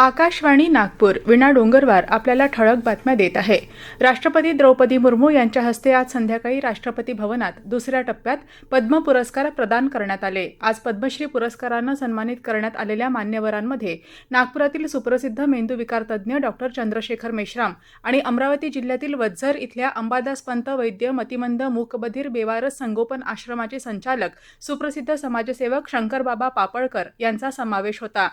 आकाशवाणी नागपूर विणा डोंगरवार आपल्याला ठळक बातम्या देत आहे. राष्ट्रपती द्रौपदी मुर्मू यांच्या हस्ते आज संध्याकाळी राष्ट्रपती भवनात दुसऱ्या टप्प्यात पद्म पुरस्कार प्रदान करण्यात आले. आज पद्मश्री पुरस्कारानं सन्मानित करण्यात आलेल्या मान्यवरांमध्ये नागपुरातील सुप्रसिद्ध मेंदूविकार तज्ज्ञ डॉक्टर चंद्रशेखर मेश्राम आणि अमरावती जिल्ह्यातील वज्झर इथल्या अंबादास पंत वैद्य मतिमंद मूकबधीर बेवारस संगोपन आश्रमाचे संचालक सुप्रसिद्ध समाजसेवक शंकरबाबा पापळकर यांचा समावेश होता.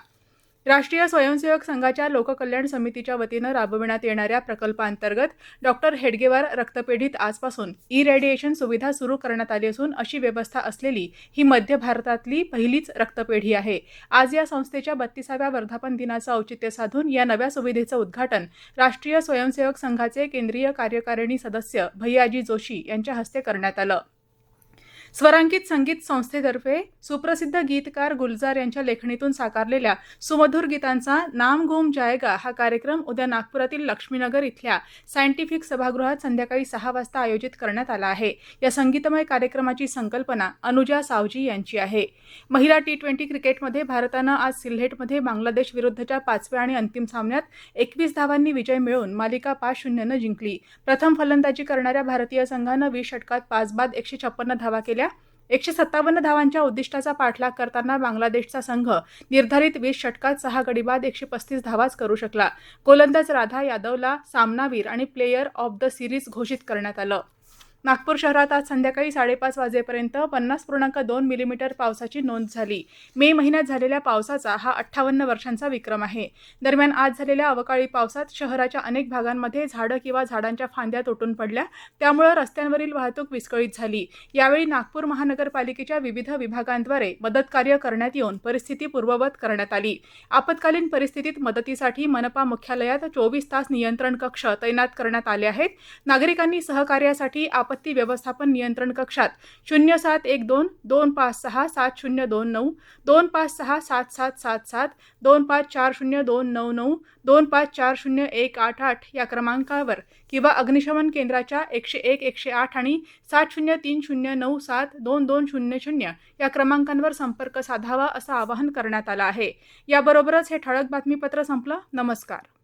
राष्ट्रीय स्वयंसेवक संघाच्या लोककल्याण समितीच्या वतीनं राबविण्यात येणाऱ्या प्रकल्पांतर्गत डॉक्टर हेडगेवार रक्तपेढीत आजपासून ई रेडिएशन सुविधा सुरू करण्यात आली असून अशी व्यवस्था असलेली ही मध्य भारतातली पहिलीच रक्तपेढी आहे. आज या संस्थेच्या बत्तीसाव्या वर्धापन दिनाचं औचित्य साधून या नव्या सुविधेचं उद्घाटन राष्ट्रीय स्वयंसेवक संघाचे केंद्रीय कार्यकारिणी सदस्य भैयाजी जोशी यांच्या हस्ते करण्यात आलं. स्वरांकित संगीत संस्थेतर्फे सुप्रसिद्ध गीतकार गुलजार यांच्या लेखणीतून साकारलेल्या सुमधुर गीतांचा नाम घोम जायगा हा कार्यक्रम उद्या नागपुरातील लक्ष्मीनगर इथल्या सायंटिफिक सभागृहात संध्याकाळी सहा वाजता आयोजित करण्यात आला आहे. या संगीतमय कार्यक्रमाची संकल्पना अनुजा सावजी यांची आहे. महिला टी ट्वेंटी क्रिकेटमध्ये भारतानं आज सिल्हेटमध्ये बांगलादेश विरुद्धच्या पाचव्या आणि अंतिम सामन्यात एकवीस धावांनी विजय मिळवून मालिका पाच शून्यनं जिंकली. प्रथम फलंदाजी करणाऱ्या भारतीय संघानं वीस षटकात पाच बाद एकशे छप्पन्न धावा केल्या. एकशे सत्तावन्न धावांच्या उद्दिष्टाचा पाठलाग करताना बांगलादेशचा संघ निर्धारित वीस षटकात सहा गडीबाद एकशे पस्तीस धावाच करू शकला. गोलंदाज राधा यादवला सामनावीर आणि प्लेयर ऑफ द सिरीज घोषित करण्यात आलं. नागपूर शहरात आज संध्याकाळी साडेपाच वाजेपर्यंत पन्नास पूर्णांक दोन मिलीमीटर पावसाची नोंद झाली. मे महिन्यात झालेल्या पावसाचा हा अठ्ठावन्न वर्षांचा विक्रम आहे. दरम्यान आज झालेल्या अवकाळी पावसात शहराच्या अनेक भागांमध्ये झाडं किंवा झाडांच्या फांद्या तुटून पडल्या. त्यामुळे रस्त्यांवरील वाहतूक विस्कळीत झाली. यावेळी नागपूर महानगरपालिकेच्या विविध विभागांद्वारे मदतकार्य करण्यात येऊन परिस्थिती पूर्ववत करण्यात आली. आपत्कालीन परिस्थितीत मदतीसाठी मनपा मुख्यालयात चोवीस तास नियंत्रण कक्ष तैनात करण्यात आले आहेत. नागरिकांनी सहकार्यासाठी आपत्ती व्यवस्थापन नियंत्रण कक्षात शून्य सात एक दोन दोन पाच सहा सात शून्य दोन नऊ दोन पाच सहा सात सात सात सात दोन पाच चार शून्य दोन नऊ नऊ दोन पाच चार शून्य एक आठ आठ या क्रमांकावर किंवा अग्निशमन केंद्राच्या एकशे एक एकशे आठ आणि सात शून्य तीन शून्य नऊ सात दोन दोन शून्य शून्य या क्रमांकांवर संपर्क साधावा असं आवाहन करण्यात आलं आहे. याबरोबरच हे ठळक बातमीपत्र संपलं. नमस्कार.